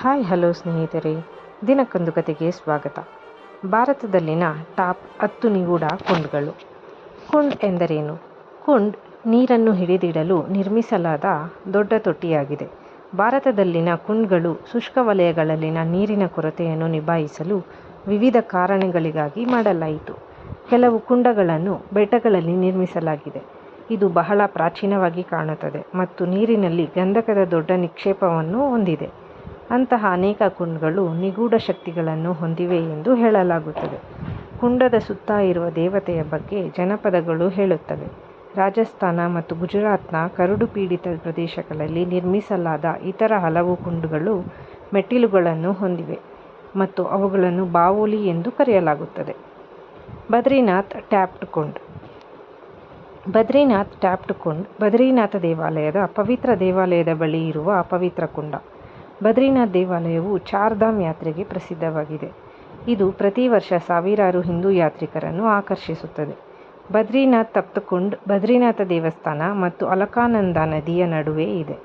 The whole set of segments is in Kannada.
ಹಾಯ್, ಹಲೋ ಸ್ನೇಹಿತರೆ. ದಿನಕ್ಕೊಂದು ಕತೆಗೆ ಸ್ವಾಗತ. ಭಾರತದಲ್ಲಿನ ಟಾಪ್ ಹತ್ತು ನಿಗೂಢ ಕುಂಡ್ಗಳು. ಕುಂಡ್ ಎಂದರೇನು? ಕುಂಡ್ ನೀರನ್ನು ಹಿಡಿದಿಡಲು ನಿರ್ಮಿಸಲಾದ ದೊಡ್ಡ ತೊಟ್ಟಿಯಾಗಿದೆ. ಭಾರತದಲ್ಲಿನ ಕುಂಡ್ಗಳು ಶುಷ್ಕ ವಲಯಗಳಲ್ಲಿನ ನೀರಿನ ಕೊರತೆಯನ್ನು ನಿಭಾಯಿಸಲು ವಿವಿಧ ಕಾರಣಗಳಿಗಾಗಿ ಮಾಡಲಾಯಿತು. ಕೆಲವು ಕುಂಡಗಳನ್ನು ಬೆಟ್ಟಗಳಲ್ಲಿ ನಿರ್ಮಿಸಲಾಗಿದೆ. ಇದು ಬಹಳ ಪ್ರಾಚೀನವಾಗಿ ಕಾಣುತ್ತದೆ ಮತ್ತು ನೀರಿನಲ್ಲಿ ಗಂಧಕದ ದೊಡ್ಡ ನಿಕ್ಷೇಪವನ್ನು ಹೊಂದಿದೆ. ಅಂತಹ ಅನೇಕ ಕುಂಡಗಳು ನಿಗೂಢ ಶಕ್ತಿಗಳನ್ನು ಹೊಂದಿವೆ ಎಂದು ಹೇಳಲಾಗುತ್ತದೆ. ಕುಂಡದ ಸುತ್ತ ಇರುವ ದೇವತೆಯ ಬಗ್ಗೆ ಜನಪದಗಳು ಹೇಳುತ್ತವೆ. ರಾಜಸ್ಥಾನ ಮತ್ತು ಗುಜರಾತ್ನ ಕರಡು ಪೀಡಿತ ಪ್ರದೇಶಗಳಲ್ಲಿ ನಿರ್ಮಿಸಲಾದ ಇತರ ಹಲವು ಕುಂಡಗಳು ಮೆಟ್ಟಿಲುಗಳನ್ನು ಹೊಂದಿವೆ ಮತ್ತು ಅವುಗಳನ್ನು ಬಾವೋಲಿ ಎಂದು ಕರೆಯಲಾಗುತ್ತದೆ. ಬದ್ರಿನಾಥ್ ಟ್ಯಾಪ್ಡ್ ಕುಂಡ್. ಬದ್ರಿನಾಥ್ ಟ್ಯಾಪ್ಡ್ ಕುಂಡ್ ಬದ್ರಿನಾಥ ದೇವಾಲಯದ ಪವಿತ್ರ ದೇವಾಲಯದ ಬಳಿ ಇರುವ ಪವಿತ್ರ ಕುಂಡ. ಬದ್ರಿನಾಥ್ ದೇವಾಲಯವು ಚಾರ್ಧಾಮ್ ಯಾತ್ರೆಗೆ ಪ್ರಸಿದ್ಧವಾಗಿದೆ. ಇದು ಪ್ರತಿ ವರ್ಷ ಸಾವಿರಾರು ಹಿಂದೂ ಯಾತ್ರಿಕರನ್ನು ಆಕರ್ಷಿಸುತ್ತದೆ. ಬದ್ರಿನಾಥ್ ತಪ್ತಕುಂಡ್, ಬದ್ರಿನಾಥ ದೇವಸ್ಥಾನ ಮತ್ತು ಅಲಕಾನಂದ ನದಿಯ ನಡುವೆ ಇದೆ.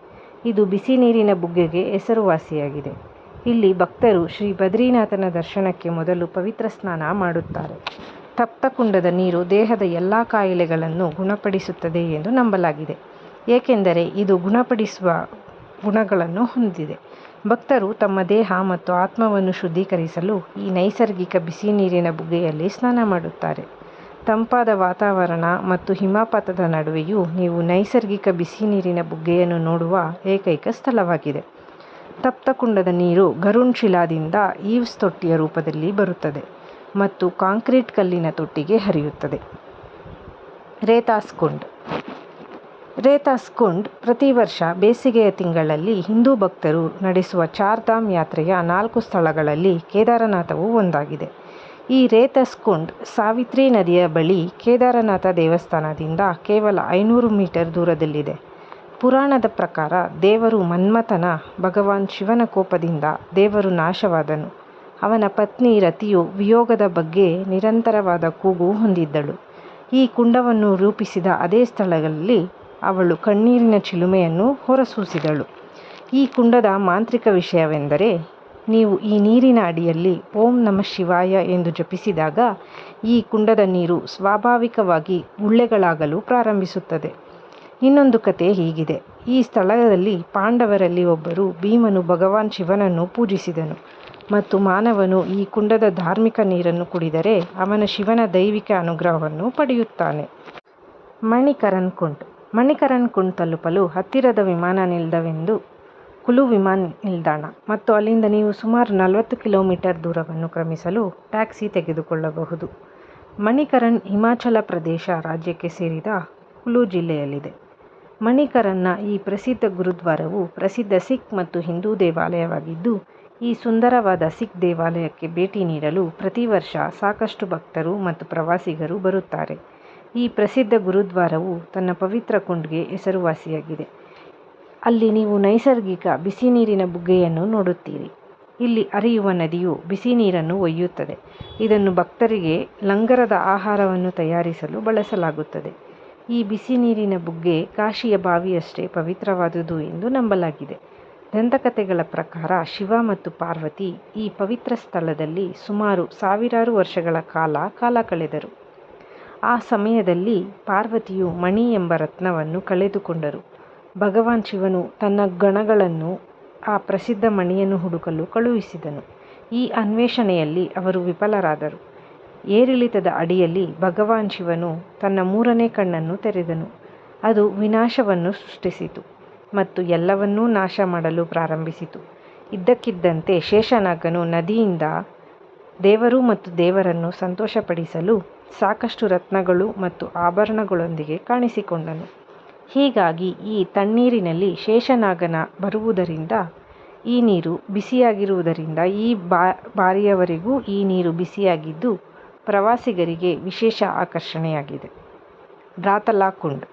ಇದು ಬಿಸಿ ನೀರಿನ ಬುಗ್ಗೆಗೆ ಹೆಸರುವಾಸಿಯಾಗಿದೆ. ಇಲ್ಲಿ ಭಕ್ತರು ಶ್ರೀ ಬದ್ರಿನಾಥನ ದರ್ಶನಕ್ಕೆ ಮೊದಲು ಪವಿತ್ರ ಸ್ನಾನ ಮಾಡುತ್ತಾರೆ. ತಪ್ತಕುಂಡದ ನೀರು ದೇಹದ ಎಲ್ಲ ಕಾಯಿಲೆಗಳನ್ನು ಗುಣಪಡಿಸುತ್ತದೆ ಎಂದು ನಂಬಲಾಗಿದೆ. ಏಕೆಂದರೆ ಇದು ಗುಣಪಡಿಸುವ ಗುಣಗಳನ್ನು ಹೊಂದಿದೆ. ಭಕ್ತರು ತಮ್ಮ ದೇಹ ಮತ್ತು ಆತ್ಮವನ್ನು ಶುದ್ಧೀಕರಿಸಲು ಈ ನೈಸರ್ಗಿಕ ಬಿಸಿ ನೀರಿನ ಬುಗ್ಗೆಯಲ್ಲಿ ಸ್ನಾನ ಮಾಡುತ್ತಾರೆ. ತಂಪಾದ ವಾತಾವರಣ ಮತ್ತು ಹಿಮಪಾತದ ನಡುವೆಯೂ ನೀವು ನೈಸರ್ಗಿಕ ಬಿಸಿ ನೀರಿನ ಬುಗ್ಗೆಯನ್ನು ನೋಡುವ ಏಕೈಕ ಸ್ಥಳವಾಗಿದೆ. ತಪ್ತಕುಂಡದ ನೀರು ಗರುಣ್ ಶಿಲಾದಿಂದ ಈವ್ಸ್ ತೊಟ್ಟಿಯ ರೂಪದಲ್ಲಿ ಬರುತ್ತದೆ ಮತ್ತು ಕಾಂಕ್ರೀಟ್ ಕಲ್ಲಿನ ತೊಟ್ಟಿಗೆ ಹರಿಯುತ್ತದೆ. ರೇತಾಸ್ ಕುಂಡ್. ರೇತಾಸ್ ಕುಂಡ್ ಪ್ರತಿ ವರ್ಷ ಬೇಸಿಗೆಯ ತಿಂಗಳಲ್ಲಿ ಹಿಂದೂ ಭಕ್ತರು ನಡೆಸುವ ಚಾರ್ಧಾಮ್ ಯಾತ್ರೆಯ ನಾಲ್ಕು ಸ್ಥಳಗಳಲ್ಲಿ ಕೇದಾರನಾಥವು ಒಂದಾಗಿದೆ. ಈ ರೇತಸ್ಕುಂಡ್ ಸಾವಿತ್ರಿ ನದಿಯ ಬಳಿ ಕೇದಾರನಾಥ ದೇವಸ್ಥಾನದಿಂದ ಕೇವಲ ಐನೂರು ಮೀಟರ್ ದೂರದಲ್ಲಿದೆ. ಪುರಾಣದ ಪ್ರಕಾರ ದೇವರು ಮನ್ಮಥನ ಭಗವಾನ್ ಶಿವನ ಕೋಪದಿಂದ ದೇವರು ನಾಶವಾದನು. ಅವನ ಪತ್ನಿ ರತಿಯು ವಿಯೋಗದ ಬಗ್ಗೆ ನಿರಂತರವಾದ ಕೂಗು ಹೊಂದಿದ್ದಳು. ಈ ಕುಂಡವನ್ನು ರೂಪಿಸಿದ ಅದೇ ಸ್ಥಳಗಳಲ್ಲಿ ಅವಳು ಕಣ್ಣೀರಿನ ಚಿಲುಮೆಯನ್ನು ಹೊರಸೂಸಿದಳು. ಈ ಕುಂಡದ ಮಾಂತ್ರಿಕ ವಿಷಯವೆಂದರೆ, ನೀವು ಈ ನೀರಿನ ಅಡಿಯಲ್ಲಿ ಓಂ ನಮಃ ಶಿವಾಯ ಎಂದು ಜಪಿಸಿದಾಗ ಈ ಕುಂಡದ ನೀರು ಸ್ವಾಭಾವಿಕವಾಗಿ ಗುಳ್ಳೆಗಳಾಗಲು ಪ್ರಾರಂಭಿಸುತ್ತದೆ. ಇನ್ನೊಂದು ಕತೆ ಹೀಗಿದೆ. ಈ ಸ್ಥಳದಲ್ಲಿ ಪಾಂಡವರಲ್ಲಿ ಒಬ್ಬರು ಭೀಮನು ಭಗವಾನ್ ಶಿವನನ್ನು ಪೂಜಿಸಿದನು ಮತ್ತು ಮಾನವನು ಈ ಕುಂಡದ ಧಾರ್ಮಿಕ ನೀರನ್ನು ಕುಡಿದರೆ ಅವನ ಶಿವನ ದೈವಿಕ ಅನುಗ್ರಹವನ್ನು ಪಡೆಯುತ್ತಾನೆ. ಮಣಿಕರನ್ ಕುಂಡ್ ಮಣಿಕರನ್ ಕುಂಡ್ ತಲುಪಲು ಹತ್ತಿರದ ವಿಮಾನ ನಿಲ್ದಾಣವೆಂದು ಕುಲು ವಿಮಾನ ನಿಲ್ದಾಣ. ಮತ್ತು ಅಲ್ಲಿಂದ ನೀವು ಸುಮಾರು ನಲವತ್ತು ಕಿಲೋಮೀಟರ್ ದೂರವನ್ನು ಕ್ರಮಿಸಲು ಟ್ಯಾಕ್ಸಿ ತೆಗೆದುಕೊಳ್ಳಬಹುದು. ಮಣಿಕರನ್ ಹಿಮಾಚಲ ಪ್ರದೇಶ ರಾಜ್ಯಕ್ಕೆ ಸೇರಿದ ಕುಲು ಜಿಲ್ಲೆಯಲ್ಲಿದೆ. ಮಣಿಕರನ್ನ ಈ ಪ್ರಸಿದ್ಧ ಗುರುದ್ವಾರವು ಪ್ರಸಿದ್ಧ ಸಿಖ್ ಮತ್ತು ಹಿಂದೂ ದೇವಾಲಯವಾಗಿದ್ದು, ಈ ಸುಂದರವಾದ ಸಿಖ್ ದೇವಾಲಯಕ್ಕೆ ಭೇಟಿ ನೀಡಲು ಪ್ರತಿ ವರ್ಷ ಸಾಕಷ್ಟು ಭಕ್ತರು ಮತ್ತು ಪ್ರವಾಸಿಗರು ಬರುತ್ತಾರೆ. ಈ ಪ್ರಸಿದ್ಧ ಗುರುದ್ವಾರವು ತನ್ನ ಪವಿತ್ರ ಕುಂಡ್ಗೆ ಹೆಸರುವಾಸಿಯಾಗಿದೆ. ಅಲ್ಲಿ ನೀವು ನೈಸರ್ಗಿಕ ಬಿಸಿ ನೀರಿನ ಬುಗ್ಗೆಯನ್ನು ನೋಡುತ್ತೀರಿ. ಇಲ್ಲಿ ಹರಿಯುವ ನದಿಯು ಬಿಸಿ ನೀರನ್ನು ಒಯ್ಯುತ್ತದೆ. ಇದನ್ನು ಭಕ್ತರಿಗೆ ಲಂಗರದ ಆಹಾರವನ್ನು ತಯಾರಿಸಲು ಬಳಸಲಾಗುತ್ತದೆ. ಈ ಬಿಸಿ ನೀರಿನ ಬುಗ್ಗೆ ಕಾಶಿಯ ಬಾವಿಯಷ್ಟೇ ಪವಿತ್ರವಾದುದು ಎಂದು ನಂಬಲಾಗಿದೆ. ದಂತಕಥೆಗಳ ಪ್ರಕಾರ ಶಿವ ಮತ್ತು ಪಾರ್ವತಿ ಈ ಪವಿತ್ರ ಸ್ಥಳದಲ್ಲಿ ಸುಮಾರು ಸಾವಿರಾರು ವರ್ಷಗಳ ಕಾಲ ಕಾಲ ಕಳೆದರು. ಆ ಸಮಯದಲ್ಲಿ ಪಾರ್ವತಿಯು ಮಣಿ ಎಂಬ ರತ್ನವನ್ನು ಕಳೆದುಕೊಂಡರು. ಭಗವಾನ್ ಶಿವನು ತನ್ನ ಗಣಗಳನ್ನು ಆ ಪ್ರಸಿದ್ಧ ಮಣಿಯನ್ನು ಹುಡುಕಲು ಕಳುಹಿಸಿದನು. ಈ ಅನ್ವೇಷಣೆಯಲ್ಲಿ ಅವರು ವಿಫಲರಾದರು. ಏರಿಳಿತದ ಅಡಿಯಲ್ಲಿ ಭಗವಾನ್ ಶಿವನು ತನ್ನ ಮೂರನೇ ಕಣ್ಣನ್ನು ತೆರೆದನು. ಅದು ವಿನಾಶವನ್ನು ಸೃಷ್ಟಿಸಿತು ಮತ್ತು ಎಲ್ಲವನ್ನೂ ನಾಶ ಮಾಡಲು ಪ್ರಾರಂಭಿಸಿತು. ಇದ್ದಕ್ಕಿದ್ದಂತೆ ಶೇಷನಾಗನು ನದಿಯಿಂದ ದೇವರು ಮತ್ತು ದೇವರನ್ನು ಸಂತೋಷಪಡಿಸಲು ಸಾಕಷ್ಟು ರತ್ನಗಳು ಮತ್ತು ಆಭರಣಗಳೊಂದಿಗೆ ಕಾಣಿಸಿಕೊಂಡನು. ಹೀಗಾಗಿ ಈ ತಣ್ಣೀರಿನಲ್ಲಿ ಶೇಷನಾಗನ ಬರುವುದರಿಂದ, ಈ ನೀರು ಬಿಸಿಯಾಗಿರುವುದರಿಂದ ಈ ಬಾರಿಯವರೆಗೂ ಈ ನೀರು ಬಿಸಿಯಾಗಿದ್ದು ಪ್ರವಾಸಿಗರಿಗೆ ವಿಶೇಷ ಆಕರ್ಷಣೆಯಾಗಿದೆ. ಬ್ರಾತಲಾ ಕುಂಡ್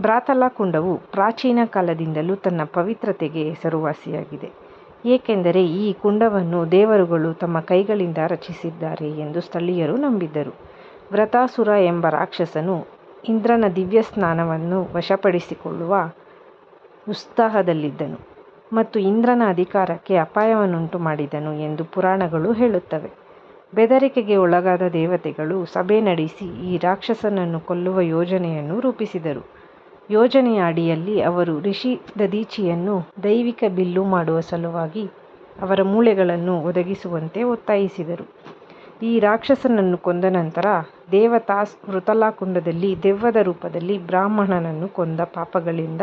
ಬ್ರಾತಲಾ ಕುಂಡವು ಪ್ರಾಚೀನ ಕಾಲದಿಂದಲೂ ತನ್ನ ಪವಿತ್ರತೆಗೆ ಹೆಸರುವಾಸಿಯಾಗಿದೆ. ಏಕೆಂದರೆ ಈ ಕುಂಡವನ್ನು ದೇವರುಗಳು ತಮ್ಮ ಕೈಗಳಿಂದ ರಚಿಸಿದ್ದಾರೆ ಎಂದು ಸ್ಥಳೀಯರು ನಂಬಿದ್ದರು. ವ್ರತಾಸುರ ಎಂಬ ರಾಕ್ಷಸನು ಇಂದ್ರನ ದಿವ್ಯ ಸ್ನಾನವನ್ನು ವಶಪಡಿಸಿಕೊಳ್ಳುವ ಉತ್ಸಾಹದಲ್ಲಿದ್ದನು ಮತ್ತು ಇಂದ್ರನ ಅಧಿಕಾರಕ್ಕೆ ಅಪಾಯವನ್ನುಂಟು ಮಾಡಿದನು ಎಂದು ಪುರಾಣಗಳು ಹೇಳುತ್ತವೆ. ಬೆದರಿಕೆಗೆ ಒಳಗಾದ ದೇವತೆಗಳು ಸಭೆ ನಡೆಸಿ ಈ ರಾಕ್ಷಸನನ್ನು ಕೊಲ್ಲುವ ಯೋಜನೆಯನ್ನು ರೂಪಿಸಿದರು. ಯೋಜನೆಯ ಅಡಿಯಲ್ಲಿ ಅವರು ಋಷಿ ದದೀಚಿಯನ್ನು ದೈವಿಕ ಬಿಲ್ಲು ಮಾಡುವ ಸಲುವಾಗಿ ಅವರ ಮೂಳೆಗಳನ್ನು ಒದಗಿಸುವಂತೆ ಒತ್ತಾಯಿಸಿದರು. ಈ ರಾಕ್ಷಸನನ್ನು ಕೊಂದ ನಂತರ ದೇವತಾಸ್ ಮೃತಲಾಕುಂಡದಲ್ಲಿ ದೆವ್ವದ ರೂಪದಲ್ಲಿ ಬ್ರಾಹ್ಮಣನನ್ನು ಕೊಂದ ಪಾಪಗಳಿಂದ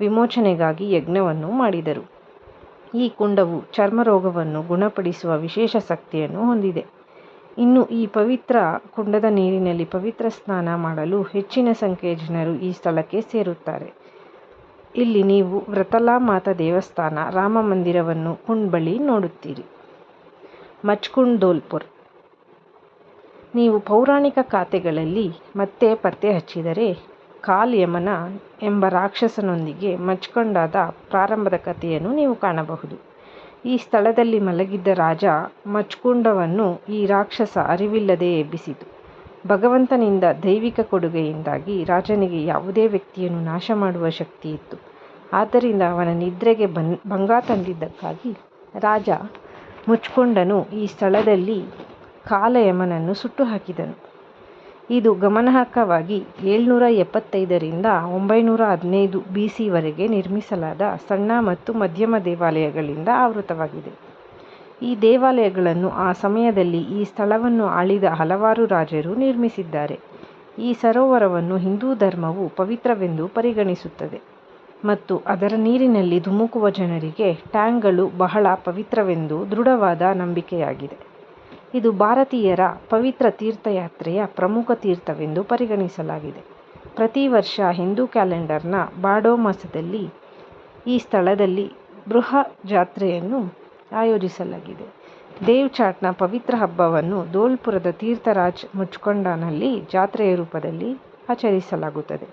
ವಿಮೋಚನೆಗಾಗಿ ಯಜ್ಞವನ್ನು ಮಾಡಿದರು. ಈ ಕುಂಡವು ಚರ್ಮರೋಗವನ್ನು ಗುಣಪಡಿಸುವ ವಿಶೇಷ ಶಕ್ತಿಯನ್ನು ಹೊಂದಿದೆ. ಇನ್ನು ಈ ಪವಿತ್ರ ಕುಂಡದ ನೀರಿನಲ್ಲಿ ಪವಿತ್ರ ಸ್ನಾನ ಮಾಡಲು ಹೆಚ್ಚಿನ ಸಂಖ್ಯೆಯ ಜನರು ಈ ಸ್ಥಳಕ್ಕೆ ಸೇರುತ್ತಾರೆ. ಇಲ್ಲಿ ನೀವು ವ್ರತಲಾ ಮಾತಾ ದೇವಸ್ಥಾನ, ರಾಮ ಮಂದಿರವನ್ನು ಕುಂಡ್ ಬಳಿ ನೋಡುತ್ತೀರಿ. ಮಚ್ಕುಂಡ್ ಧೋಲ್ಪುರ್ ನೀವು ಪೌರಾಣಿಕ ಖಾತೆಗಳಲ್ಲಿ ಮತ್ತೆ ಪತ್ತೆ ಹಚ್ಚಿದರೆ ಕಾಲ್ ಯಮನ ಎಂಬ ರಾಕ್ಷಸನೊಂದಿಗೆ ಮಚ್ಕೊಂಡಾದ ಪ್ರಾರಂಭದ ಕಥೆಯನ್ನು ನೀವು ಕಾಣಬಹುದು. ಈ ಸ್ಥಳದಲ್ಲಿ ಮಲಗಿದ್ದ ರಾಜ ಮಚ್ಕುಂಡವನ್ನು ಈ ರಾಕ್ಷಸ ಅರಿವಿಲ್ಲದೆ ಎಬ್ಬಿಸಿತು. ಭಗವಂತನಿಂದ ದೈವಿಕ ಕೊಡುಗೆಯಿಂದಾಗಿ ರಾಜನಿಗೆ ಯಾವುದೇ ವ್ಯಕ್ತಿಯನ್ನು ನಾಶ ಮಾಡುವ ಶಕ್ತಿ ಇತ್ತು ಆದ್ದರಿಂದ ಅವನ ನಿದ್ರೆಗೆ ಭಂಗ ತಂದಿದ್ದಕ್ಕಾಗಿ ರಾಜ ಮುಚ್ಕೊಂಡನು ಈ ಸ್ಥಳದಲ್ಲಿ ಕಾಲ ಸುಟ್ಟು ಹಾಕಿದನು ಇದು ಗಮನಾರ್ಹವಾಗಿ ಏಳುನೂರ ಎಪ್ಪತ್ತೈದರಿಂದ ಒಂಬೈನೂರ ಹದಿನೈದು ಬಿ ವರೆಗೆ ನಿರ್ಮಿಸಲಾದ ಸಣ್ಣ ಮತ್ತು ಮಧ್ಯಮ ದೇವಾಲಯಗಳಿಂದ ಆವೃತವಾಗಿದೆ. ಈ ದೇವಾಲಯಗಳನ್ನು ಆ ಸಮಯದಲ್ಲಿ ಈ ಸ್ಥಳವನ್ನು ಆಳಿದ ಹಲವಾರು ರಾಜರು ನಿರ್ಮಿಸಿದ್ದಾರೆ. ಈ ಸರೋವರವನ್ನು ಹಿಂದೂ ಧರ್ಮವು ಪವಿತ್ರವೆಂದು ಪರಿಗಣಿಸುತ್ತದೆ ಮತ್ತು ಅದರ ನೀರಿನಲ್ಲಿ ಧುಮುಕುವ ಜನರಿಗೆ ಟ್ಯಾಂಕ್ಗಳು ಬಹಳ ಪವಿತ್ರವೆಂದು ದೃಢವಾದ ನಂಬಿಕೆಯಾಗಿದೆ. ಇದು ಭಾರತೀಯರ ಪವಿತ್ರ ತೀರ್ಥಯಾತ್ರೆಯ ಪ್ರಮುಖ ತೀರ್ಥವೆಂದು ಪರಿಗಣಿಸಲಾಗಿದೆ. ಪ್ರತಿ ವರ್ಷ ಹಿಂದೂ ಕ್ಯಾಲೆಂಡರ್ನ ಬಾಡೋ ಮಾಸದಲ್ಲಿ ಈ ಸ್ಥಳದಲ್ಲಿ ಬೃಹ ಜಾತ್ರೆಯನ್ನು ಆಯೋಜಿಸಲಾಗಿದೆ. ದೇವ್ ಚಾಟ್ನ ಪವಿತ್ರ ಹಬ್ಬವನ್ನು ಧೋಲ್ಪುರದ ತೀರ್ಥರಾಜ್ ಮುಚ್ಕೊಂಡಾನಲ್ಲಿ ಜಾತ್ರೆಯ ರೂಪದಲ್ಲಿ ಆಚರಿಸಲಾಗುತ್ತದೆ.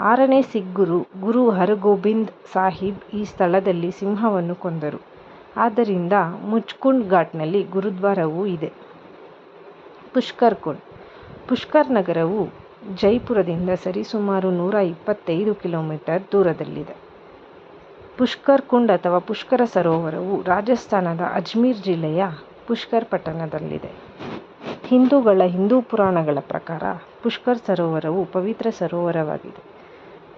ಆರನೇ ಸಿಖ್ ಗುರು, ಗುರು ಹರಗೋಬಿಂದ್ ಸಾಹಿಬ್ ಈ ಸ್ಥಳದಲ್ಲಿ ಸಿಂಹವನ್ನು ಕೊಂದರು. ಆದ್ದರಿಂದ ಮುಚ್ಕುಂಡ್ ಘಾಟ್ನಲ್ಲಿ ಗುರುದ್ವಾರವೂ ಇದೆ. ಪುಷ್ಕರ್ ಕುಂಡ್ ಪುಷ್ಕರ್ ನಗರವು ಜೈಪುರದಿಂದ ಸರಿಸುಮಾರು ನೂರ ಇಪ್ಪತ್ತೈದು ಕಿಲೋಮೀಟರ್ ದೂರದಲ್ಲಿದೆ. ಪುಷ್ಕರ್ ಕುಂಡ್ ಅಥವಾ ಪುಷ್ಕರ ಸರೋವರವು ರಾಜಸ್ಥಾನದ ಅಜ್ಮೀರ್ ಜಿಲ್ಲೆಯ ಪುಷ್ಕರ್ ಪಟ್ಟಣದಲ್ಲಿದೆ. ಹಿಂದೂಗಳ ಹಿಂದೂ ಪುರಾಣಗಳ ಪ್ರಕಾರ ಪುಷ್ಕರ್ ಸರೋವರವು ಪವಿತ್ರ ಸರೋವರವಾಗಿದೆ.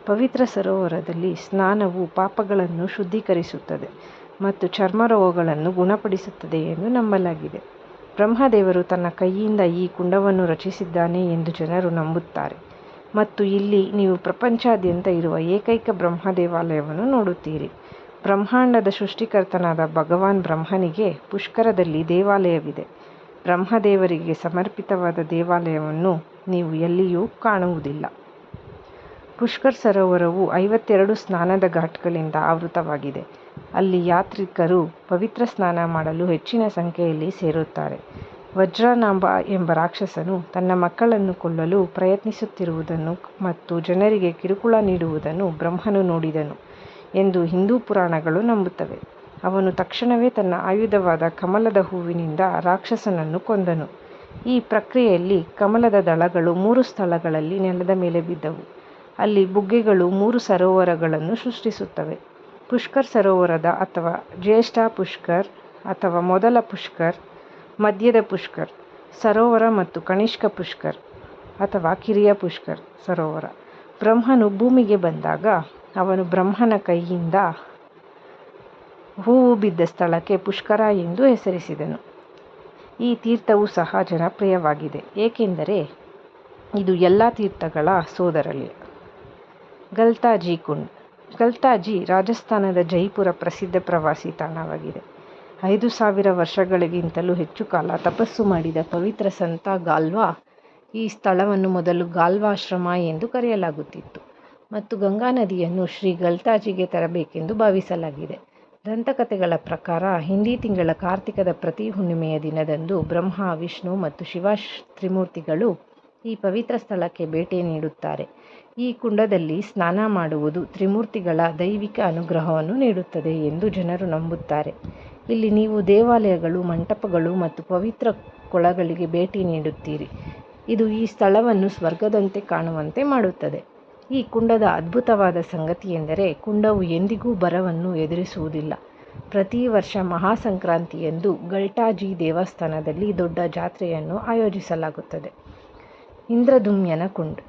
ಪವಿತ್ರ ಸರೋವರದಲ್ಲಿ ಸ್ನಾನವು ಪಾಪಗಳನ್ನು ಶುದ್ಧೀಕರಿಸುತ್ತದೆ ಮತ್ತು ಚರ್ಮರೋಗಗಳನ್ನು ಗುಣಪಡಿಸುತ್ತದೆ ಎಂದು ನಂಬಲಾಗಿದೆ. ಬ್ರಹ್ಮದೇವರು ತನ್ನ ಕೈಯಿಂದ ಈ ಕುಂಡವನ್ನು ರಚಿಸಿದ್ದಾನೆ ಎಂದು ಜನರು ನಂಬುತ್ತಾರೆ ಮತ್ತು ಇಲ್ಲಿ ನೀವು ಪ್ರಪಂಚಾದ್ಯಂತ ಇರುವ ಏಕೈಕ ಬ್ರಹ್ಮ ದೇವಾಲಯವನ್ನು ನೋಡುತ್ತೀರಿ. ಬ್ರಹ್ಮಾಂಡದ ಸೃಷ್ಟಿಕರ್ತನಾದ ಭಗವಾನ್ ಬ್ರಹ್ಮನಿಗೆ ಪುಷ್ಕರದಲ್ಲಿ ದೇವಾಲಯವಿದೆ. ಬ್ರಹ್ಮದೇವರಿಗೆ ಸಮರ್ಪಿತವಾದ ದೇವಾಲಯವನ್ನು ನೀವು ಎಲ್ಲಿಯೂ ಕಾಣುವುದಿಲ್ಲ. ಪುಷ್ಕರ್ ಸರೋವರವು ಐವತ್ತೆರಡು ಸ್ನಾನದ ಘಾಟ್ಗಳಿಂದ ಆವೃತವಾಗಿದೆ. ಅಲ್ಲಿ ಯಾತ್ರಿಕರು ಪವಿತ್ರ ಸ್ನಾನ ಮಾಡಲು ಹೆಚ್ಚಿನ ಸಂಖ್ಯೆಯಲ್ಲಿ ಸೇರುತ್ತಾರೆ. ವಜ್ರನಾಂಬ ಎಂಬ ರಾಕ್ಷಸನು ತನ್ನ ಮಕ್ಕಳನ್ನು ಕೊಲ್ಲಲು ಪ್ರಯತ್ನಿಸುತ್ತಿರುವುದನ್ನು ಮತ್ತು ಜನರಿಗೆ ಕಿರುಕುಳ ನೀಡುವುದನ್ನು ಬ್ರಹ್ಮನು ನೋಡಿದನು ಎಂದು ಹಿಂದೂ ಪುರಾಣಗಳು ನಂಬುತ್ತವೆ. ಅವನು ತಕ್ಷಣವೇ ತನ್ನ ಆಯುಧವಾದ ಕಮಲದ ಹೂವಿನಿಂದ ರಾಕ್ಷಸನನ್ನು ಕೊಂದನು. ಈ ಪ್ರಕ್ರಿಯೆಯಲ್ಲಿ ಕಮಲದ ದಳಗಳು ಮೂರು ಸ್ಥಳಗಳಲ್ಲಿ ನೆಲದ ಮೇಲೆ ಬಿದ್ದವು. ಅಲ್ಲಿ ಬುಗ್ಗೆಗಳು ಮೂರು ಸರೋವರಗಳನ್ನು ಸೃಷ್ಟಿಸುತ್ತವೆ. ಪುಷ್ಕರ್ ಸರೋವರದ ಅಥವಾ ಜ್ಯೇಷ್ಠ ಪುಷ್ಕರ್ ಅಥವಾ ಮೊದಲ ಪುಷ್ಕರ್, ಮಧ್ಯದ ಪುಷ್ಕರ್ ಸರೋವರ ಮತ್ತು ಕನಿಷ್ಕ ಪುಷ್ಕರ್ ಅಥವಾ ಕಿರಿಯ ಪುಷ್ಕರ್ ಸರೋವರ. ಬ್ರಹ್ಮನು ಭೂಮಿಗೆ ಬಂದಾಗ ಅವನು ಬ್ರಹ್ಮನ ಕೈಯಿಂದ ಹೂವು ಬಿದ್ದ ಸ್ಥಳಕ್ಕೆ ಪುಷ್ಕರ ಎಂದು ಹೆಸರಿಸಿದನು. ಈ ತೀರ್ಥವು ಸಹ ಜನಪ್ರಿಯವಾಗಿದೆ ಏಕೆಂದರೆ ಇದು ಎಲ್ಲ ತೀರ್ಥಗಳ ಸೋದರಳಿಯ. ಗಲ್ತಾಜಿ ಕುಂಡ್ ಗಲ್ತಾಜಿ ರಾಜಸ್ಥಾನದ ಜೈಪುರ ಪ್ರಸಿದ್ಧ ಪ್ರವಾಸಿ ತಾಣವಾಗಿದೆ. ಐದು ಸಾವಿರ ವರ್ಷಗಳಿಗಿಂತಲೂ ಹೆಚ್ಚು ಕಾಲ ತಪಸ್ಸು ಮಾಡಿದ ಪವಿತ್ರ ಸಂತ ಗಾಲ್ವಾ ಈ ಸ್ಥಳವನ್ನು ಮೊದಲು ಗಾಲ್ವಾಶ್ರಮ ಎಂದು ಕರೆಯಲಾಗುತ್ತಿತ್ತು ಮತ್ತು ಗಂಗಾ ನದಿಯನ್ನು ಶ್ರೀ ಗಲ್ತಾಜಿಗೆ ತರಬೇಕೆಂದು ಭಾವಿಸಲಾಗಿದೆ. ದಂತಕಥೆಗಳ ಪ್ರಕಾರ ಹಿಂದಿ ತಿಂಗಳ ಕಾರ್ತಿಕದ ಪ್ರತಿ ಹುಣ್ಣಿಮೆಯ ದಿನದಂದು ಬ್ರಹ್ಮ, ವಿಷ್ಣು ಮತ್ತು ಶಿವ ತ್ರಿಮೂರ್ತಿಗಳು ಈ ಪವಿತ್ರ ಸ್ಥಳಕ್ಕೆ ಭೇಟಿ ನೀಡುತ್ತಾರೆ. ಈ ಕುಂಡದಲ್ಲಿ ಸ್ನಾನ ಮಾಡುವುದು ತ್ರಿಮೂರ್ತಿಗಳ ದೈವಿಕ ಅನುಗ್ರಹವನ್ನು ನೀಡುತ್ತದೆ ಎಂದು ಜನರು ನಂಬುತ್ತಾರೆ. ಇಲ್ಲಿ ನೀವು ದೇವಾಲಯಗಳು, ಮಂಟಪಗಳು ಮತ್ತು ಪವಿತ್ರ ಕೊಳಗಳಿಗೆ ಭೇಟಿ ನೀಡುತ್ತೀರಿ. ಇದು ಈ ಸ್ಥಳವನ್ನು ಸ್ವರ್ಗದಂತೆ ಕಾಣುವಂತೆ ಮಾಡುತ್ತದೆ. ಈ ಕುಂಡದ ಅದ್ಭುತವಾದ ಸಂಗತಿಯೆಂದರೆ ಕುಂಡವು ಎಂದಿಗೂ ಬರವನ್ನು ಎದುರಿಸುವುದಿಲ್ಲ ಪ್ರತಿ ವರ್ಷ ಮಹಾಸಂಕ್ರಾಂತಿಯಂದು ಗಲ್ಟಾಜಿ ದೇವಸ್ಥಾನದಲ್ಲಿ ದೊಡ್ಡ ಜಾತ್ರೆಯನ್ನು ಆಯೋಜಿಸಲಾಗುತ್ತದೆ ಇಂದ್ರದುಮ್ಯನ ಕುಂಡ್.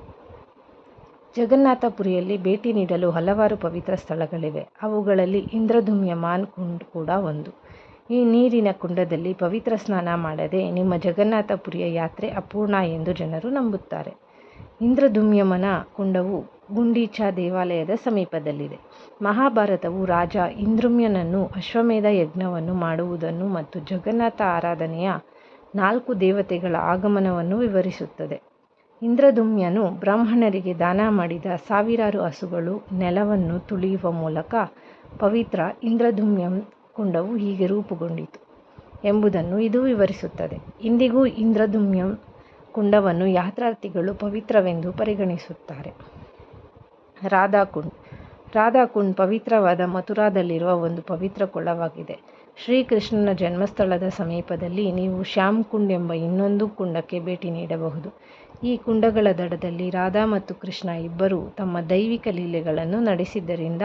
ಜಗನ್ನಾಥಪುರಿಯಲ್ಲಿ ಭೇಟಿ ನೀಡಲು ಹಲವಾರು ಪವಿತ್ರ ಸ್ಥಳಗಳಿವೆ. ಅವುಗಳಲ್ಲಿ ಇಂದ್ರದುಮ್ಯ ಮಾನ್ ಕುಂಡ್ ಕೂಡ ಒಂದು. ಈ ನೀರಿನ ಕುಂಡದಲ್ಲಿ ಪವಿತ್ರ ಸ್ನಾನ ಮಾಡದೆ ನಿಮ್ಮ ಜಗನ್ನಾಥಪುರಿಯ ಯಾತ್ರೆ ಅಪೂರ್ಣ ಎಂದು ಜನರು ನಂಬುತ್ತಾರೆ. ಇಂದ್ರದುಮ್ಯಮನ ಕುಂಡವು ಗುಂಡೀಚಾ ದೇವಾಲಯದ ಸಮೀಪದಲ್ಲಿದೆ. ಮಹಾಭಾರತವು ರಾಜ ಇಂದ್ರುಮ್ಯನನ್ನು ಅಶ್ವಮೇಧ ಯಜ್ಞವನ್ನು ಮಾಡುವುದನ್ನು ಮತ್ತು ಜಗನ್ನಾಥ ಆರಾಧನೆಯ ನಾಲ್ಕು ದೇವತೆಗಳ ಆಗಮನವನ್ನು ವಿವರಿಸುತ್ತದೆ. ಇಂದ್ರದುಮ್ಯನು ಬ್ರಾಹ್ಮಣರಿಗೆ ದಾನ ಮಾಡಿದ ಸಾವಿರಾರು ಹಸುಗಳು ನೆಲವನ್ನು ತುಳಿಯುವ ಮೂಲಕ ಪವಿತ್ರ ಇಂದ್ರದುಮ್ಯಂ ಕುಂಡವು ಹೀಗೆ ರೂಪುಗೊಂಡಿತು ಎಂಬುದನ್ನು ಇದು ವಿವರಿಸುತ್ತದೆ. ಇಂದಿಗೂ ಇಂದ್ರದುಮ್ಯಂ ಕುಂಡವನ್ನು ಯಾತ್ರಾರ್ಥಿಗಳು ಪವಿತ್ರವೆಂದು ಪರಿಗಣಿಸುತ್ತಾರೆ. ರಾಧಾಕುಂಡ್ ರಾಧಾಕುಂಡ್ ಪವಿತ್ರವಾದ ಮಥುರಾದಲ್ಲಿರುವ ಒಂದು ಪವಿತ್ರ ಕೊಳವಾಗಿದೆ. ಶ್ರೀಕೃಷ್ಣನ ಜನ್ಮಸ್ಥಳದ ಸಮೀಪದಲ್ಲಿ ನೀವು ಶ್ಯಾಮ್ ಕುಂಡ್ ಎಂಬ ಇನ್ನೊಂದು ಕುಂಡಕ್ಕೆ ಭೇಟಿ ನೀಡಬಹುದು. ಈ ಕುಂಡಗಳ ದಡದಲ್ಲಿ ರಾಧಾ ಮತ್ತು ಕೃಷ್ಣ ಇಬ್ಬರೂ ತಮ್ಮ ದೈವಿಕ ಲೀಲೆಗಳನ್ನು ನಡೆಸಿದ್ದರಿಂದ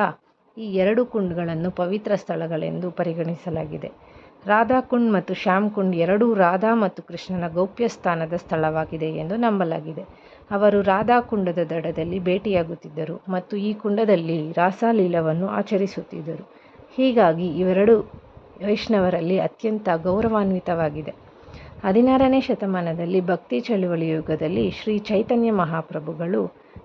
ಈ ಎರಡು ಕುಂಡ್ಗಳನ್ನು ಪವಿತ್ರ ಸ್ಥಳಗಳೆಂದು ಪರಿಗಣಿಸಲಾಗಿದೆ. ರಾಧಾ ಕುಂಡ್ ಮತ್ತು ಶ್ಯಾಮ್ ಕುಂಡ್ ಎರಡೂ ರಾಧಾ ಮತ್ತು ಕೃಷ್ಣನ ಗೌಪ್ಯ ಸ್ಥಾನದ ಸ್ಥಳವಾಗಿದೆ ಎಂದು ನಂಬಲಾಗಿದೆ. ಅವರು ರಾಧಾ ಕುಂಡದ ದಡದಲ್ಲಿ ಭೇಟಿಯಾಗುತ್ತಿದ್ದರು ಮತ್ತು ಈ ಕುಂಡದಲ್ಲಿ ರಾಸಲೀಲವನ್ನು ಆಚರಿಸುತ್ತಿದ್ದರು. ಹೀಗಾಗಿ ಇವೆರಡು ವೈಷ್ಣವರಲ್ಲಿ ಅತ್ಯಂತ ಗೌರವಾನ್ವಿತವಾಗಿದೆ. ಹದಿನಾರನೇ ಶತಮಾನದಲ್ಲಿ ಭಕ್ತಿ ಚಳುವಳಿ ಯುಗದಲ್ಲಿ ಶ್ರೀ ಚೈತನ್ಯ ಮಹಾಪ್ರಭುಗಳು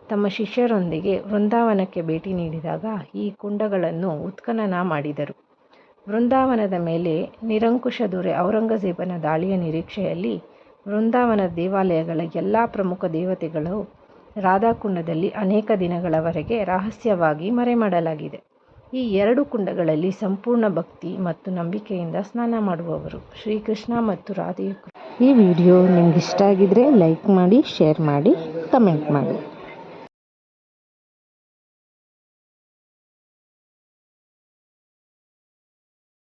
ತಮ್ಮ ಶಿಷ್ಯರೊಂದಿಗೆ ವೃಂದಾವನಕ್ಕೆ ಭೇಟಿ ನೀಡಿದಾಗ ಈ ಕುಂಡಗಳನ್ನು ಉತ್ಖನನ ಮಾಡಿದರು. ವೃಂದಾವನದ ಮೇಲೆ ನಿರಂಕುಶ ದೊರೆ ಔರಂಗಜೇಬನ ದಾಳಿಯ ನಿರೀಕ್ಷೆಯಲ್ಲಿ ವೃಂದಾವನ ದೇವಾಲಯಗಳ ಎಲ್ಲ ಪ್ರಮುಖ ದೇವತೆಗಳು ರಾಧಾಕುಂಡದಲ್ಲಿ ಅನೇಕ ದಿನಗಳವರೆಗೆ ರಹಸ್ಯವಾಗಿ ಮರೆಮಾಡಲಾಗಿದೆ. ಈ ಎರಡು ಕುಂಡಗಳಲ್ಲಿ ಸಂಪೂರ್ಣ ಭಕ್ತಿ ಮತ್ತು ನಂಬಿಕೆಯಿಂದ ಸ್ನಾನ ಮಾಡುವವರು. ಶ್ರೀಕೃಷ್ಣ ಮತ್ತು ರಾಧೆಯ ಈ ವಿಡಿಯೋ ನಿಮ್ಗೆ ಇಷ್ಟ ಆಗಿದ್ರೆ ಲೈಕ್ ಮಾಡಿ, ಶೇರ್ ಮಾಡಿ, ಕಮೆಂಟ್ ಮಾಡಿ.